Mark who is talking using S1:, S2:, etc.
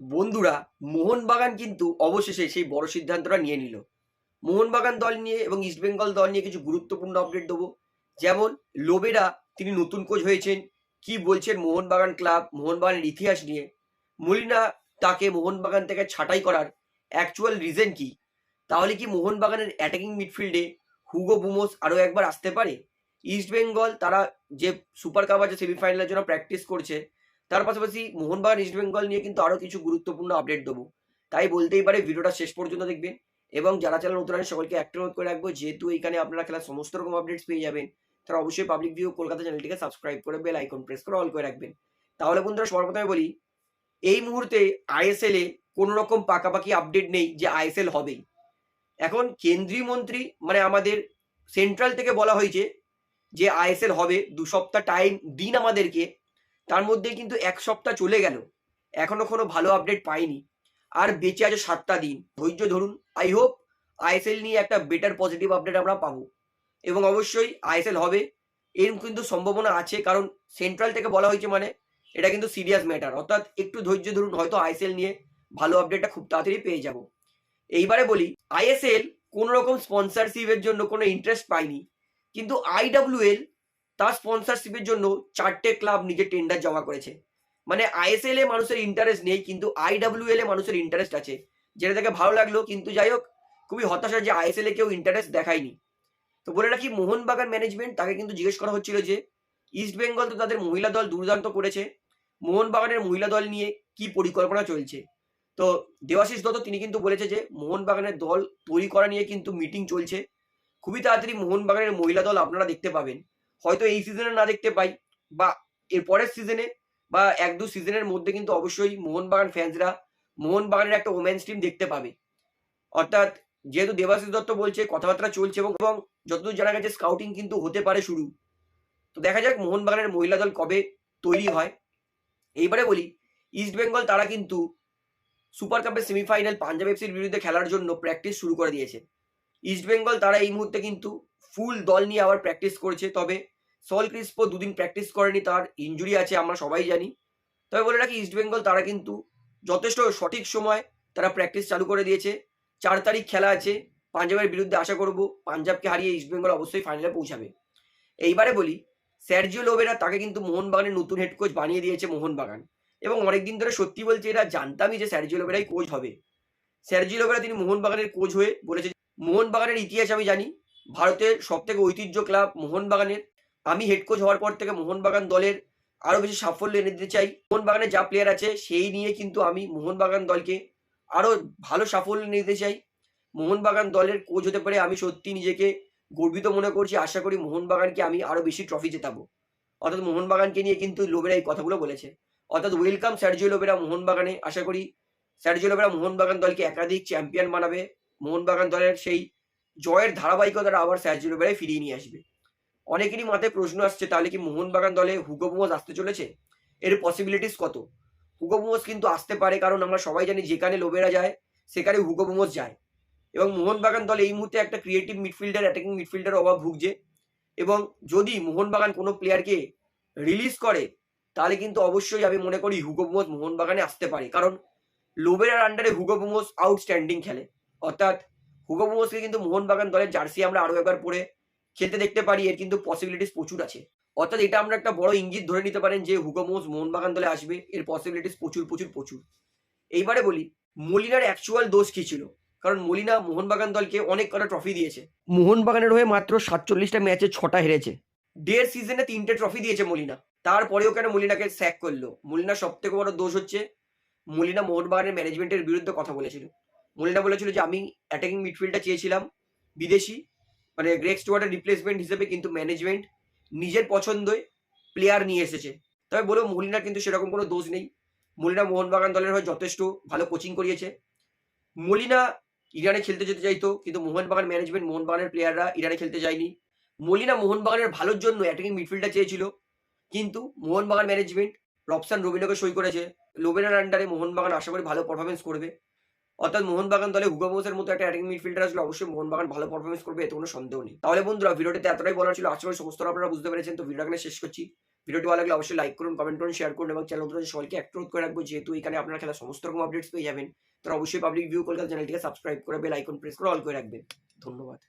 S1: বন্ধুরা, মোহনবাগান কিন্তু অবশেষে সেই বড় সিদ্ধান্তটা নিয়ে নিল। মোহনবাগান দল নিয়ে এবং ইস্টবেঙ্গল দল নিয়ে কিছু গুরুত্বপূর্ণ আপডেট দেবো। যেমন লোবেরা তিনি নতুন কোচ হয়েছেন। কি বলছেন মোহনবাগান ক্লাব মোহনবাগানের ইতিহাস নিয়ে? মলিনা তাকে মোহনবাগান থেকে ছাঁটাই করার অ্যাকচুয়াল রিজন কি? তাহলে কি মোহনবাগানের অ্যাটাকিং মিডফিল্ডে হুগো বুমোস আরও একবার আসতে পারে? ইস্টবেঙ্গল তারা যে সুপার কাপ আছে সেমিফাইনালের জন্য প্র্যাকটিস করছে তার পাশাপাশি মোহনবাগান ইস্টবেঙ্গল নিয়ে কিন্তু আরও কিছু গুরুত্বপূর্ণ আপডেট দেবো। তাই বলতেই পারে ভিডিওটা শেষ পর্যন্ত দেখবেন এবং যারা চ্যানেল নতুন সকলকে একটা নোট করে রাখব, যেহেতু এখানে আপনারা খেলার সমস্ত রকম আপডেটস পেয়ে যাবেন, তারা অবশ্যই পাবলিক ভিউ কলকাতা চ্যানেলটিকে সাবস্ক্রাইব করে বেল আইকন প্রেস করে অল করে রাখবেন। তাহলে বন্ধুরা সর্বপ্রথমে বলি, এই মুহূর্তে আইএসএল এ কোনো রকম পাকাপাকি আপডেট নেই যে আইএসএল হবেই। এখন কেন্দ্রীয় মন্ত্রী মানে আমাদের সেন্ট্রাল থেকে বলা হয়েছে যে আইএসএল হবে, দু সপ্তাহ টাইম দিন আমাদেরকে তার মধ্যে কিন্তু এক সপ্তাহ চলে গেল। এখনও কোনো ভালো আপডেট পাইনি। আর বেঁচে আছে সাতটা দিন। ধৈর্য ধরুন। আই হোপ আইএসএল নিয়ে একটা বেটার পজিটিভ আপডেট আমরা পাবো। এবং অবশ্যই আইএসএল হবে। এর কিন্তু সম্ভাবনা আছে। কারণ সেন্ট্রাল থেকে বলা হয়েছে মানে এটা কিন্তু সিরিয়াস ম্যাটার অর্থাৎ একটু ধৈর্য ধরুন, হয়তো আইএসএল নিয়ে ভালো আপডেটটা খুব তাড়াতাড়ি পেয়ে যাব। এইবারে বলি আইএসএল কোনো রকম স্পন্সরশিপের জন্য কোনো ইন্টারেস্ট পায়নি কিন্তু আইডাব্লিউএল তার স্পন্সরশিপের জন্য চারটে ক্লাব নিজের টেন্ডার জমা করেছে। মানে আইএসএল এ মানুষের ইন্টারেস্ট নেই, কিন্তু আইডাব্লিউএল এ মানুষের ইন্টারেস্ট আছে। যেটা দেখে ভালো লাগল, কিন্তু যাই হোক, খুবই হতাশা যে আইএসএল এ কেউ ইন্টারেস্ট দেখায়নি। তো বলে রাখি, মোহনবাগান ম্যানেজমেন্ট তাকে কিন্তু জিজ্ঞেস করা হচ্ছিল যে ইস্ট বেঙ্গল তো তাদের মহিলা দল দুর্দান্ত করেছে, মোহনবাগানের মহিলা দল নিয়ে কি পরিকল্পনা চলছে? তো দেবাশিস দত্ত তিনি কিন্তু বলেছে যে, মোহনবাগানের দল তৈরি করা নিয়ে কিন্তু মিটিং চলছে। খুবই তাড়াতাড়ি মোহনবাগানের মহিলা দল আপনারা দেখতে পাবেন। হয়তো এই সিজনে না দেখতে পাই বা এর পরের সিজনে বা এক দু সিজনের মধ্যে কিন্তু অবশ্যই মোহনবাগান ফ্যান্সরা মোহনবাগানের একটা ওমেন্স টিম দেখতে পাবে। অর্থাৎ যেহেতু দেবাশিস দত্ত বলছে, কথাবার্তা চলছে এবং এবং যতদূর জানা গেছে স্কাউটিং কিন্তু হতে পারে শুরু। তো দেখা যাক মোহনবাগানের মহিলা দল কবে তৈরি হয়। এইবারে বলি ইস্ট বেঙ্গল তারা কিন্তু সুপার কাপের সেমিফাইনাল পাঞ্জাব এফসির বিরুদ্ধে খেলার জন্য প্র্যাকটিস শুরু করে দিয়েছে। ইস্ট বেঙ্গল তারা এই মুহূর্তে কিন্তু ফুল দল নিয়ে আবার প্র্যাকটিস করছে। তবে সল ক্রিস্পো দুদিন প্র্যাকটিস করেনি, তার ইঞ্জুরি আছে, আমরা সবাই জানি। তবে বলে রাখি ইস্ট বেঙ্গল তারা কিন্তু যথেষ্ট সঠিক সময় তারা প্র্যাকটিস চালু করে দিয়েছে। চার তারিখ খেলা আছে, পাঞ্জাবের বিরুদ্ধে আশা করব পাঞ্জাবকে হারিয়ে ইস্ট বেঙ্গল অবশ্যই ফাইনালে পৌঁছাবে। এইবারে বলি স্যারজিও লোবেরা তাকে কিন্তু মোহনবাগানের নতুন হেড কোচ বানিয়ে দিয়েছে মোহনবাগান। এবং অনেকদিন ধরে সত্যি বলছে এটা জানতামই যে স্যারজিও লোবেরাই কোচ হবে। স্যারজিও লোবেরা তিনি মোহনবাগানের কোচ হয়ে বলেছে, মোহনবাগানের ইতিহাস আমি জানি, ভারতের সব থেকে ঐতিহ্য ক্লাব মোহনবাগানের আমি হেড কোচ হওয়ার পর থেকে মোহনবাগান দলের আরও বেশি সাফল্য এনে দিতে চাই। মোহনবাগানে যা প্লেয়ার আছে, সেই নিয়ে কিন্তু আমি মোহনবাগান দলকে আরও ভালো সাফল্য এনে দিতে চাই। মোহনবাগান দলের কোচ হতে পারে আমি সত্যি নিজেকে গর্বিত মনে করছি। আশা করি মোহনবাগানকে আমি আরও বেশি ট্রফি জেতাবো। অর্থাৎ মোহনবাগানকে নিয়ে কিন্তু লোবেরা এই কথাগুলো বলেছে। অর্থাৎ ওয়েলকাম স্যারজিও লোবেরা মোহনবাগানে। আশা করি স্যারজিও লোবেরা মোহনবাগান দলকে একাধিক চ্যাম্পিয়ন বানাবে। মোহনবাগান দলের সেই জয়ের ধারাবাহিকতাটা আবার স্যারজিও লোবেরাই ফিরিয়ে নিয়ে আসবে। অনেকেরই মাথায় প্রশ্ন আসছে, তাহলে কি মোহনবাগান দলে হুগো আসতে চলেছে? এর পসিবিলিটিস কত? হুগো কিন্তু আসতে পারে, কারণ আমরা সবাই জানি যেখানে লোবেরা যায়, সেখানে হুগো যায়। এবং মোহনবাগান দল এই মুহূর্তে একটা ক্রিয়েটিভ মিডফিল্ডার অ্যাটাকিং মিডফিল্ডার অভাব ভুগছে। এবং যদি মোহনবাগান কোনো প্লেয়ারকে রিলিজ করে, তাহলে কিন্তু অবশ্যই আমি মনে করি হুগো মোহনবাগানে আসতে পারে। কারণ লোবেরার আন্ডারে হুগো বুমোস আউটস্ট্যান্ডিং খেলে। অর্থাৎ হুগো বুমোসকে কিন্তু মোহনবাগান দলের জার্সি আমরা আরও একবার পরে খেলতে দেখতে পারি এর কিন্তু পসিবিলিটিস প্রচুর আছে। অর্থাৎ এটা আমরা একটা বড় ইঙ্গিত ধরে নিতে পারেন যে হুগো বুমোস মোহনবাগান দলে আসবে এর পসিবিলিটিস প্রচুর প্রচুর প্রচুর। এইবারে বলি মলিনার অ্যাকচুয়াল দোষ কি ছিল? কারণ মলিনা মোহনবাগান দলকে অনেক কটা ট্রফি দিয়েছে। মোহনবাগানের হয়ে মাত্র সাতচল্লিশটা ম্যাচে ছটা হেরেছে। দেড় সিজনে তিনটে ট্রফি দিয়েছে মলিনা। তারপরেও কেন মলিনাকে স্যাক করল? মলিনা সব থেকে বড় দোষ হচ্ছে মলিনা মোহনবাগানের ম্যানেজমেন্টের বিরুদ্ধে কথা বলেছিল। মলিনা বলেছিল যে আমি অ্যাটাকিং মিডফিল্ডটা চেয়েছিলাম বিদেশি মানে গ্রেক স্টুয়ার্টের রিপ্লেসমেন্ট হিসেবে কিন্তু ম্যানেজমেন্ট নিজের পছন্দই প্লেয়ার নিয়ে এসেছে। তবে বলেও মলিনার কিন্তু সেরকম কোনো দোষ নেই। মলিনা মোহনবাগান দলের হয়ে যথেষ্ট ভালো কোচিং করিয়েছে। মলিনা ইরানে খেলতে যেতে চাইতো, কিন্তু মোহনবাগান ম্যানেজমেন্ট মোহনবাগানের প্লেয়াররা ইরানে খেলতে যায়নি। মলিনা মোহনবাগানের ভালোর জন্য অ্যাটাকিং মিডফিল্ডটা চেয়েছিল, কিন্তু মোহনবাগান ম্যানেজমেন্ট রবসান রবিনকে সই করেছে। লোবেনার আন্ডারে মোহনবাগান আশা করি ভালো পারফরমেন্স করবে। অর্থাৎ মোহনবাগান দলে হুগো বোসের মতো একটা অ্যাটাকিং মিডফিল্ডার আসলে অবশ্যই মোহনবাগান ভালো পারফরমেন্স করবে, এতে কোনো সন্দেহ নেই। তাহলে বন্ধুরা, ভিডিওটিতে এতটাই বলার ছিল। আশা করি সমস্ত আপনারা বুঝতে পেরেছেন। তো ভিডিওটা এখানে শেষ করছি। ভিডিওটি ভালো লাগলে অবশ্যই লাইক করুন কমেন্ট করুন শেয়ার করুন এবং চ্যানেল নতুন সবাইকে অ্যাক্ট করে রাখব। যেহেতু এখানে আপনারা খেলা সমস্ত রকম আপডেটস পেয়ে যাবেন তারা অবশ্যই পাবলিক ভিউ কলকাতা চ্যানেলটিকে সাবস্ক্রাইব করে বেল আইকন প্রেস করে অল করে রাখবেন। ধন্যবাদ।